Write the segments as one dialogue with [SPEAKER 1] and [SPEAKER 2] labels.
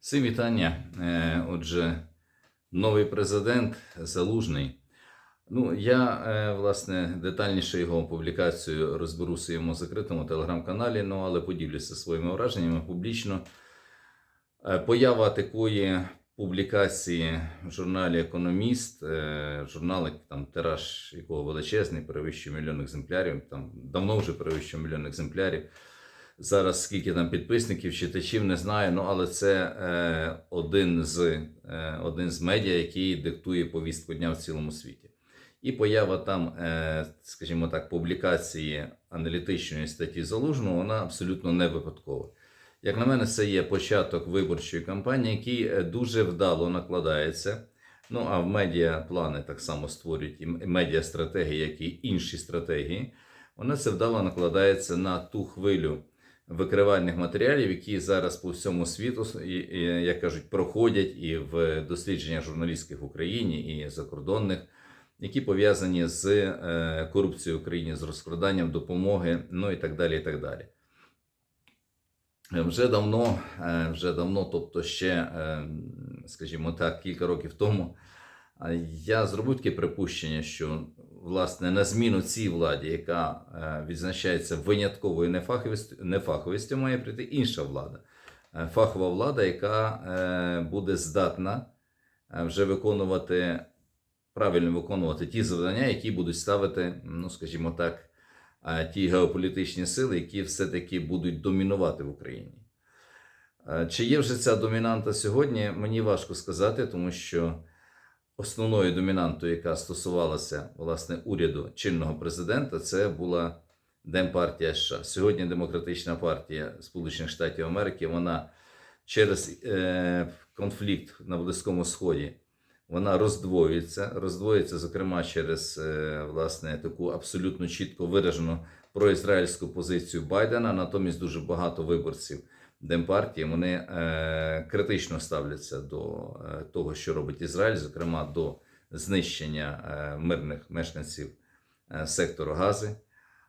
[SPEAKER 1] Всім вітання. Е, Отже, новий президент Залужний. Ну, я, е, власне, детальніше його публікацію розберу в своєму закритому телеграм-каналі, ну, але поділюся своїми враженнями публічно. Е, Поява такої публікації в журналі Економіст, журнал, там тираж якого величезний, перевищує мільйон екземплярів, там давно вже перевищує мільйон екземплярів. Зараз скільки там підписників, читачів, не знаю. Ну але це е, один, з, е, один з медіа, який диктує повістку дня в цілому світі. І поява там, е, скажімо так, публікації аналітичної статті Залужного, вона абсолютно не випадкова. Як на мене, це є початок виборчої кампанії, який е, дуже вдало накладається. Ну а в медіа плани так само створюють і медіа стратегії, як і інші стратегії. Вона це вдало накладається на ту хвилю викривальних матеріалів, які зараз по всьому світу, як кажуть, проходять і в дослідженнях журналістських в Україні, і закордонних, які пов'язані з е, корупцією в Україні, з розкраданням допомоги, ну і так далі. і так далі. Вже давно, е, вже давно, тобто ще, е, скажімо так, кілька років тому, я зробив таке припущення, що власне на зміну цій владі, яка е, відзначається винятковою нефаховістю, нефаховістю, має прийти інша влада. Е, Фахова влада, яка е, буде здатна вже виконувати, правильно виконувати ті завдання, які будуть ставити, ну скажімо так, ті геополітичні сили, які все-таки будуть домінувати в Україні. Чи є вже ця домінанта сьогодні, мені важко сказати, тому що основною домінантою, яка стосувалася власне уряду чинного президента, це була Демпартія США. Сьогодні Демократична партія Сполучених Штатів Америки вона через е, конфлікт на Близькому Сході вона роздвоюється. Роздвоюється, зокрема, через е, власне таку абсолютно чітко виражену проізраїльську позицію Байдена. Натомість дуже багато виборців Демпартії вони е, критично ставляться до е, того, що робить Ізраїль, зокрема до знищення е, мирних мешканців е, сектору Гази.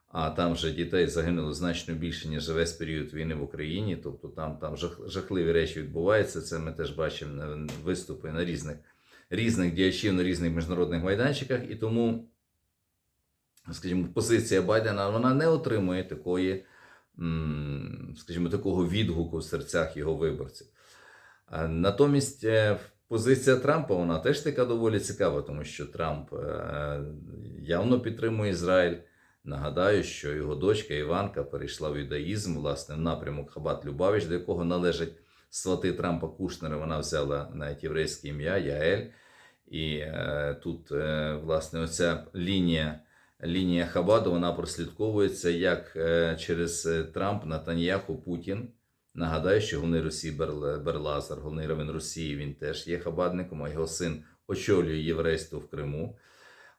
[SPEAKER 1] А там вже дітей загинуло значно більше, ніж за весь період війни в Україні. Тобто там, там жах, жахливі речі відбуваються. Це ми теж бачимо на виступи на різних, різних діячів на різних міжнародних майданчиках. І тому, скажімо, позиція Байдена вона не отримує такої скажімо, такого відгуку в серцях його виборців. Натомість е, позиція Трампа вона теж така доволі цікава, тому що Трамп е, явно підтримує Ізраїль. Нагадаю, що його дочка Іванка перейшла в юдаїзм, власне, в напрямок Хабат Любавич, до якого належать свати Трампа Кушнера. Вона взяла навіть єврейське ім'я Яель. І е, тут, е, власне, оця лінія лінія Хабаду вона прослідковується як е, через е, Трамп, Натаньяху, Путін. Нагадаю, що головний Росії Бер- Берлазар, головний равен Росії, він теж є хабадником, а його син очолює єврейство в Криму.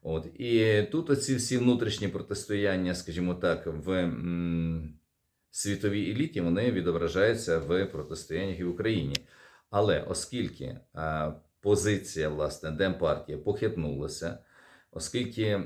[SPEAKER 1] От і тут оці всі внутрішні протистояння, скажімо так, в м, світовій еліті вони відображаються в протистояннях і в Україні. Але оскільки е, позиція власне Демпартія похитнулася, оскільки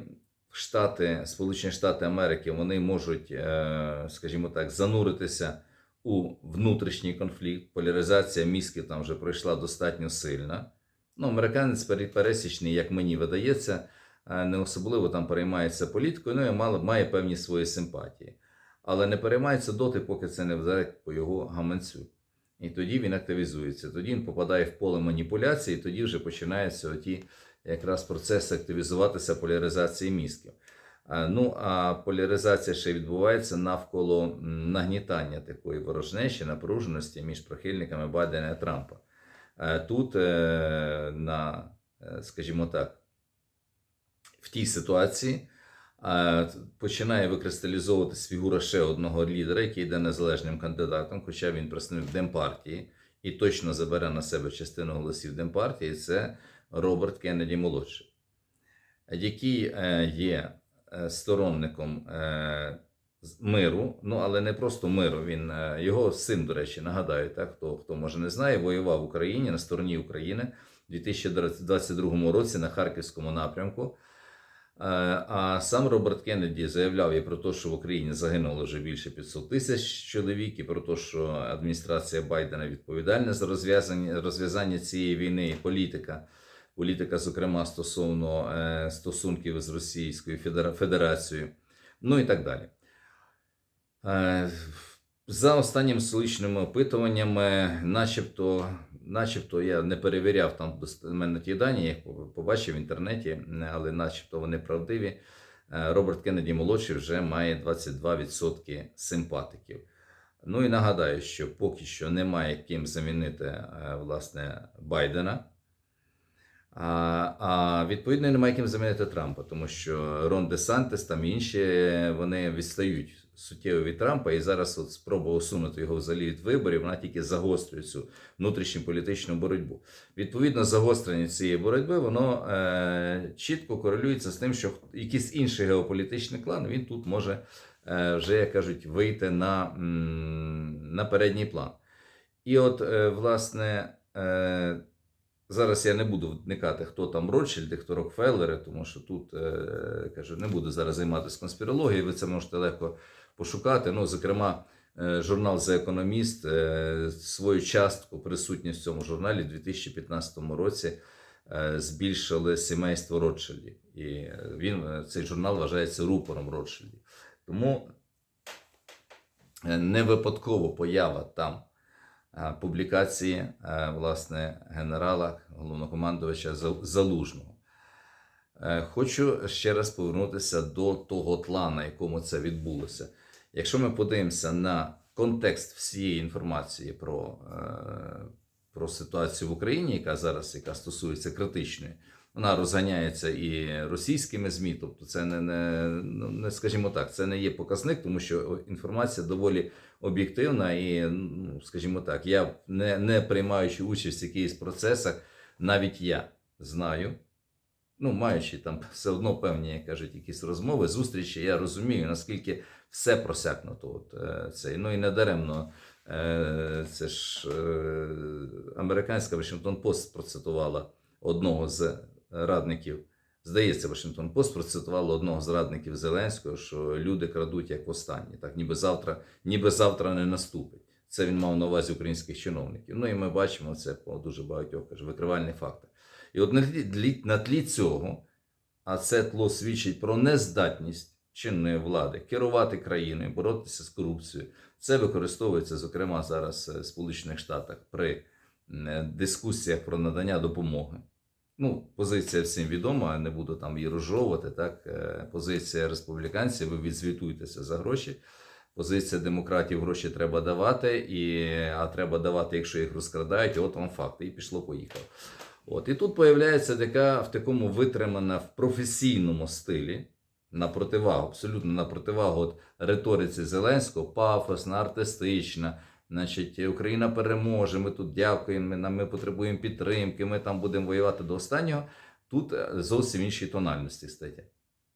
[SPEAKER 1] Штати, Сполучені Штати Америки, вони можуть, е, скажімо так, зануритися у внутрішній конфлікт. Поляризація мізків там вже пройшла достатньо сильна. Ну, американець пере- пересічний, як мені видається, е, не особливо там переймається політикою, ну і мало- має певні свої симпатії. Але не переймається доти, поки це не вдарить по його гаманцю. І тоді він активізується. Тоді він попадає в поле маніпуляції, і тоді вже починаються оті якраз процес активізуватися поляризації мізків. Ну а поляризація ще відбувається навколо нагнітання такої ворожнечі, напруженості між прихильниками Байдена і Трампа. Е, Тут, е, на, е, скажімо так, в тій ситуації е, починає викристалізовуватись фігура ще одного лідера, який йде незалежним кандидатом, хоча він представник Демпартії і точно забере на себе частину голосів Демпартії. Це Роберт Кеннеді молодший, який е, є е, сторонником е, миру, ну але не просто миру. Він його син, до речі, нагадаю, так хто хто може не знає, воював в Україні на стороні України у 2022 році на харківському напрямку. А сам Роберт Кеннеді заявляв і про те, що в Україні загинуло вже більше 500 тисяч чоловік, і про те, що адміністрація Байдена відповідальна за розв'язання, розв'язання цієї війни і політика. Політика, зокрема, стосовно е, стосунків з Російською Федерацією, ну і так далі. Е, За останніми столичними опитуваннями, начебто, начебто я не перевіряв там достеменно ті дані, я їх побачив в інтернеті, але начебто вони правдиві. Е, Роберт Кеннеді молодший вже має 22% симпатиків. Ну і нагадаю, що поки що немає ким замінити е, власне Байдена. А, а відповідно немає ким замінити Трампа, тому що Рон Де Сантес там інші вони відстають суттєво від Трампа, і зараз от спроба усунути його взагалі від виборів, вона тільки загострює цю внутрішню політичну боротьбу. Відповідно, загострення цієї боротьби воно е, чітко корелюється з тим, що якийсь інший геополітичний клан він тут може е, вже, як кажуть, вийти на, на передній план. І от, е, власне. Е, Зараз я не буду вникати, хто там Ротшильди, хто Рокфеллери, тому що тут е, кажу, не буду зараз займатися конспірологією. Ви це можете легко пошукати. Ну, зокрема, е, журнал The Economist е, свою частку присутність в цьому журналі в 2015 році е, збільшили сімейство Ротшильдів. І е, він е, цей журнал вважається рупором Ротшильдів. Тому е, не випадково поява там публікації е, власне генерала головнокомандувача Зал- Залужного. Е, Хочу ще раз повернутися до того тла, на якому це відбулося. Якщо ми подивимося на контекст всієї інформації про, е, про ситуацію в Україні, яка зараз яка стосується критичної, вона розганяється і російськими ЗМІ, тобто це не, не, ну, не скажімо так, це не є показник, тому що інформація доволі об'єктивна і, ну, скажімо так, я не, не приймаючи участь в якихось процесах, навіть я знаю. Ну, маючи там все одно певні, як кажуть, якісь розмови, зустрічі, я розумію, наскільки все просякнуто. От, е, це. Ну і не даремно. Е, це ж е, американська Вашингтон Пост процитувала одного з радників. Здається, Вашингтон Пост процитувала одного з радників Зеленського, що люди крадуть як востаннє, так ніби завтра, ніби завтра не наступить. Це він мав на увазі українських чиновників. Ну і ми бачимо це по дуже багатьох каже, викривальних фактах. І от на тлі, на тлі цього, а це тло свідчить про нездатність чинної влади керувати країною, боротися з корупцією. Це використовується, зокрема, зараз е, в Сполучених Штатах при е, дискусіях про надання допомоги. Ну, позиція всім відома, не буду там її розжовувати. Так, Е, позиція республіканців, ви відзвітуєтеся за гроші. Позиція демократів гроші треба давати, і, а треба давати, якщо їх розкрадають, от вам факти. І пішло, поїхало. От, і тут появляється така в такому витримана в професійному стилі на противагу, абсолютно на противагу от риториці Зеленського, пафосна, артистична. Значить, Україна переможе, ми тут дякуємо, ми, потребуємо підтримки, ми там будемо воювати до останнього. Тут е, зовсім іншій тональності стаття.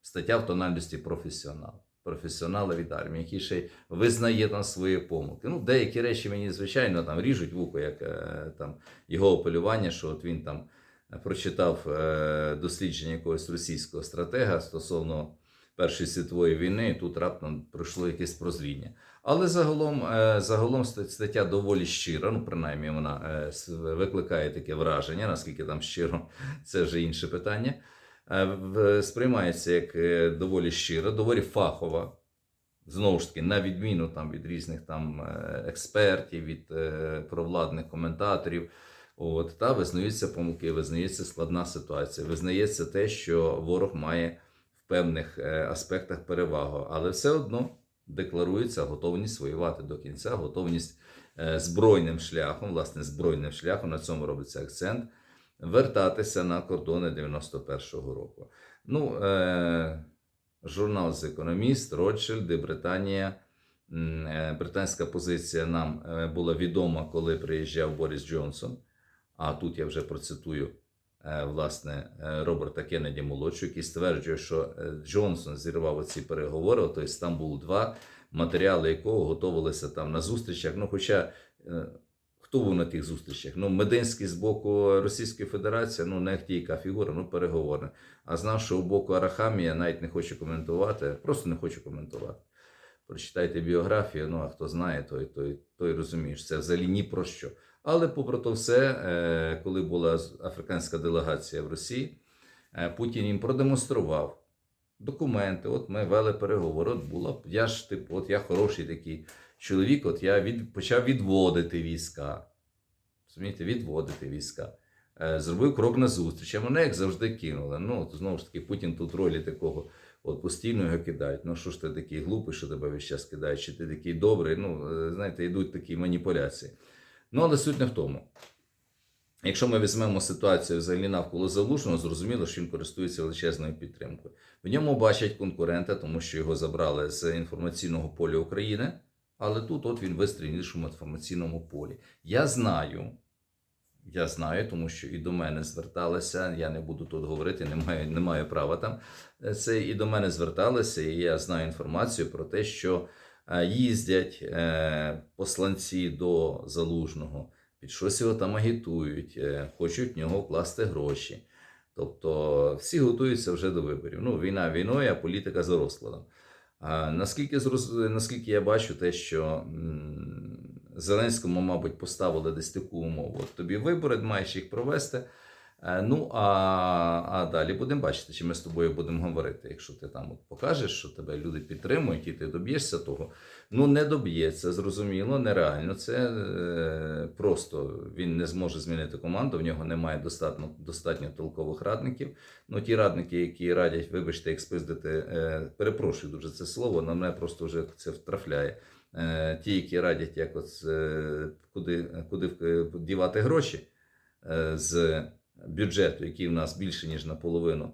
[SPEAKER 1] Стаття в тональності професіонал. Професіонала від армії, який ще визнає там свої помилки. Ну, деякі речі мені, звичайно, там ріжуть вухо, як е, там його апелювання, що от він там прочитав е, дослідження якогось російського стратега стосовно Першої світової війни, і тут раптом пройшло якесь прозріння. Але загалом, е, загалом стаття доволі щира, ну принаймні вона е, викликає таке враження, наскільки там щиро, це вже інше питання. Е, Сприймається як доволі щира, доволі фахова. Знову ж таки, на відміну там, від різних там експертів, від провладних коментаторів. От, та визнаються помилки, визнається складна ситуація, визнається те, що ворог має певних е, аспектах перевагу, але все одно декларується готовність воювати до кінця, готовність е, збройним шляхом, власне, збройним шляхом, на цьому робиться акцент, вертатися на кордони 91-го року. Ну, е, журнал з економіст, Ротшильди, Британія. Британська позиція нам була відома, коли приїжджав Борис Джонсон. А тут я вже процитую власне е, Роберта Кеннеді молодшого, який стверджує, що е, Джонсон зірвав оці переговори, тобто Стамбул 2 матеріали якого готувалися там на зустрічах. Ну, хоча е, Хто був на тих зустрічах? Ну, Мединський з боку Російської Федерації, ну, не яка фігура, ну, переговорна. А що у боку Арахамія навіть не хочу коментувати, просто не хочу коментувати. Прочитайте біографію, ну а хто знає, той, той, той розумієш, це взагалі ні про що. Але попри то все, е, коли була африканська делегація в Росії, е, Путін їм продемонстрував документи. От ми вели переговори. От було я ж типу, от я хороший такий чоловік. От я від, почав відводити війська. Розумієте, відводити війська. Е, Зробив крок на зустріч, а мене як завжди кинули. Ну, от, знову ж таки, Путін тут ролі такого от постійно його кидають. Ну що ж ти такий глупий, що тебе весь час кидають, чи ти такий добрий. Ну, знаєте, йдуть такі маніпуляції. Ну, але суть не в тому. Якщо ми візьмемо ситуацію взагалі навколо залужного, зрозуміло, що він користується величезною підтримкою. В ньому бачать конкурента, тому що його забрали з інформаційного поля України. Але тут от він вистрій в іншому інформаційному полі. Я знаю, я знаю, тому що і до мене зверталися. Я не буду тут говорити, не маю, не маю права там. Це і до мене зверталися, і я знаю інформацію про те, що їздять е, посланці до залужного, під щось його там агітують, е, хочуть в нього вкласти гроші. Тобто всі готуються вже до виборів. Ну, війна війною, а політика за розкладом. А наскільки, наскільки я бачу, те, що Зеленському, мабуть, поставили десь таку умову. От тобі вибори, маєш їх провести. Е, Ну, а, а далі будемо бачити, чи ми з тобою будемо говорити. Якщо ти там от покажеш, що тебе люди підтримують, і ти доб'єшся того. Ну, не доб'ється, зрозуміло, нереально. Це е, просто він не зможе змінити команду, в нього немає достатньо, достатньо толкових радників. Ну, ті радники, які радять, вибачте, як спиздити, е, перепрошую дуже це слово, на мене просто вже це втрафляє. Е, ті, які радять, як от, е, куди, куди е, дівати гроші е, з бюджету, який в нас більше, ніж наполовину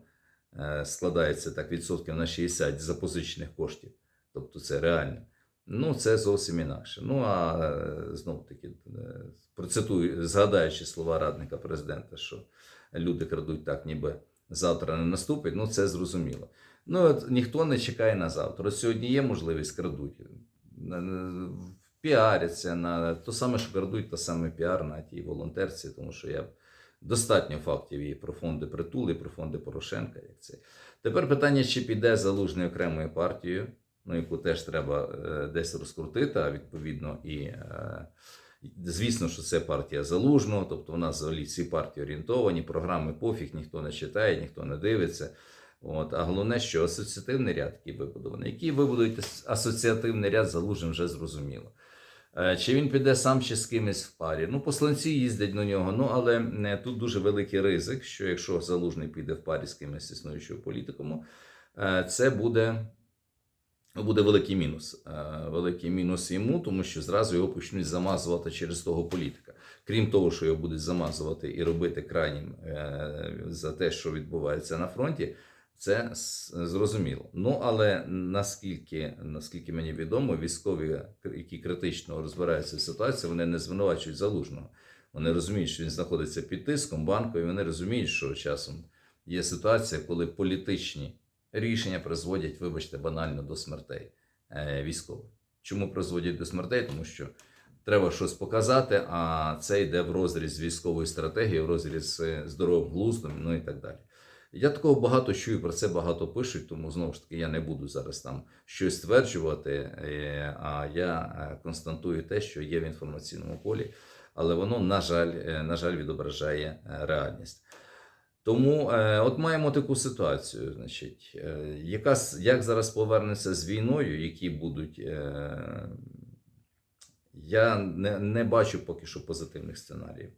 [SPEAKER 1] е, складається так відсотків на 60 з запозичених коштів. Тобто це реально. Ну, це зовсім інакше. Ну, а е, знову таки, е, процитую, згадаючи слова радника президента, що люди крадуть так, ніби завтра не наступить, ну це зрозуміло. Ну, от ніхто не чекає на завтра. Сьогодні є можливість крадуть. Піаряться на то саме, що крадуть, то саме піар на тій волонтерці, тому що я достатньо фактів і про фонди притул, і про фонди Порошенка. Як це. Тепер питання, чи піде залужний окремою партією, ну, яку теж треба е, десь розкрутити, а відповідно і. Е, Звісно, що це партія залужного, тобто у нас взагалі всі партії орієнтовані, програми пофіг, ніхто не читає, ніхто не дивиться. От, а головне, що асоціативний ряд, який вибудований, який вибудують асоціативний ряд залужним вже зрозуміло. Е, Чи він піде сам чи з кимось в парі? Ну, посланці їздять до нього. Ну, але е, тут дуже великий ризик, що якщо залужний піде в парі з кимось існуючого політикуму, е, це буде, буде великий мінус. Великий мінус йому, тому що зразу його почнуть замазувати через того політика. Крім того, що його будуть замазувати і робити крайнім за те, що відбувається на фронті. Це зрозуміло. Ну але наскільки, наскільки мені відомо, військові, які критично розбираються в ситуації, вони не звинувачують залужного. Вони розуміють, що він знаходиться під тиском банку, і вони розуміють, що часом є ситуація, коли політичні рішення призводять, вибачте, банально до смертей е, військових. Чому призводять до смертей? Тому що треба щось показати, а це йде в розріз з військовою стратегією, в розріз з здоровим глуздом, ну і так далі. Я такого багато чую, про це багато пишуть, тому знову ж таки я не буду зараз там щось стверджувати, е, а я е, констатую те, що є в інформаційному полі, але воно, на жаль, е, на жаль, відображає реальність. Тому от маємо таку ситуацію, значить, яка, як зараз повернеться з війною, які будуть. Я не, не бачу поки що позитивних сценаріїв.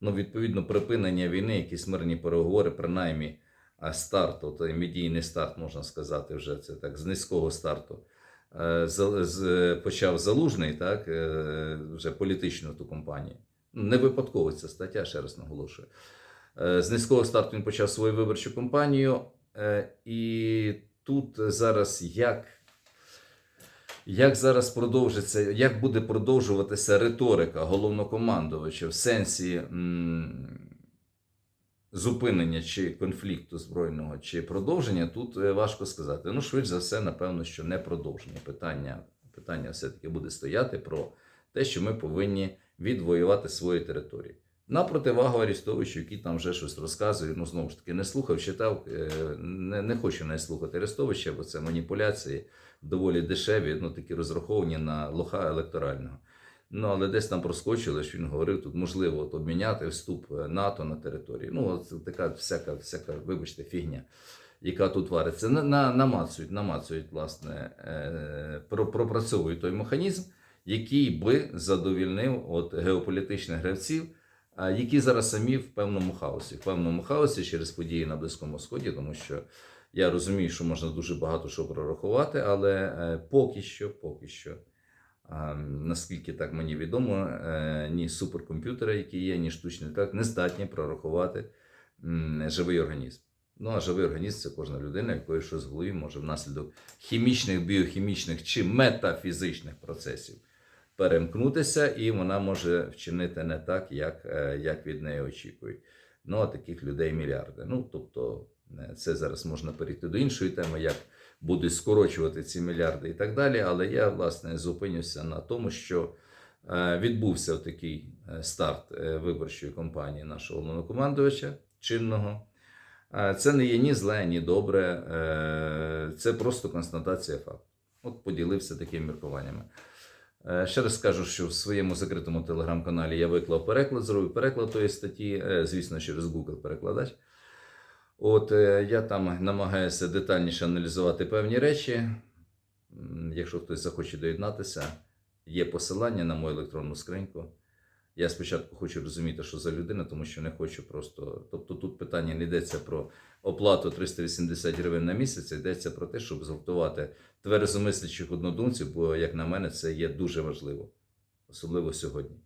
[SPEAKER 1] Ну, відповідно, припинення війни, якісь мирні переговори, принаймні а старт, от медійний старт, можна сказати, вже це так, з низького старту. е, з- почав залужний, так, е, вже політичну ту компанію. Ну, Не випадково ця стаття, ще раз наголошую. Е, З низького старту він почав свою виборчу кампанію, е, і тут зараз як як зараз продовжиться, як буде продовжуватися риторика головнокомандувача в сенсі м, зупинення чи конфлікту збройного, чи продовження, тут е, важко сказати. Ну, швидше за все, напевно, що не продовження. Питання, питання все-таки буде стояти про те, що ми повинні відвоювати свої території. На противагу Арістовичу, який там вже щось розказує, ну знову ж таки, не слухав, читав, е, не, не хочу не слухати Арестовича, бо це маніпуляції доволі дешеві, ну такі розраховані на лоха електорального. Ну, але десь там проскочили, що він говорив, тут можливо от, обміняти вступ е, НАТО на території. Ну, от така всяка, всяка, вибачте, фігня, яка тут вариться. На, на, намацують, намацують, власне, е, про, пропрацьовують той механізм, який би задовільнив от, геополітичних гравців, які зараз самі в певному хаосі. В певному хаосі через події на Близькому Сході, тому що я розумію, що можна дуже багато що прорахувати, але е, поки що, поки що. Наскільки так мені відомо, е, ні суперкомп'ютери, які є, ні штучний інтелект, не здатні прорахувати живий організм. Ну а живий організм це кожна людина, якої щось в голові може внаслідок хімічних, біохімічних чи метафізичних процесів перемкнутися, і вона може вчинити не так, як, е, як від неї очікують. Ну а таких людей мільярди. Ну тобто, е, це зараз можна перейти до іншої теми, як будуть скорочувати ці мільярди і так далі. Але я власне зупинюся на тому, що е, відбувся такий старт виборчої кампанії нашого головнокомандувача чинного. Це не є ні зле, ні добре, це просто констатація факту. От поділився такими міркуваннями. Е, Ще раз скажу, що в своєму закритому телеграм-каналі я виклав переклад, зробив переклад тої статті, е, звісно, через Google перекладач. От е, я там намагаюся детальніше аналізувати певні речі. Якщо хтось захоче доєднатися, є посилання на мою електронну скриньку. Я спочатку хочу розуміти, що за людина, тому що не хочу просто. Тобто тут питання не йдеться про оплату 380 гривень на місяць, йдеться про те, щоб згуртувати тверезомислячих однодумців, бо, як на мене, це є дуже важливо, особливо сьогодні.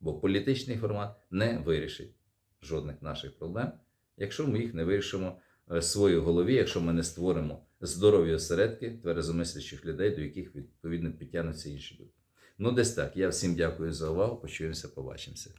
[SPEAKER 1] Бо політичний формат не вирішить жодних наших проблем, якщо ми їх не вирішимо е, в своїй голові, якщо ми не створимо здорові осередки тверезомислячих людей, до яких відповідно підтягнуться інші люди. Ну, десь так. Я всім дякую за увагу. Почуємося, побачимося.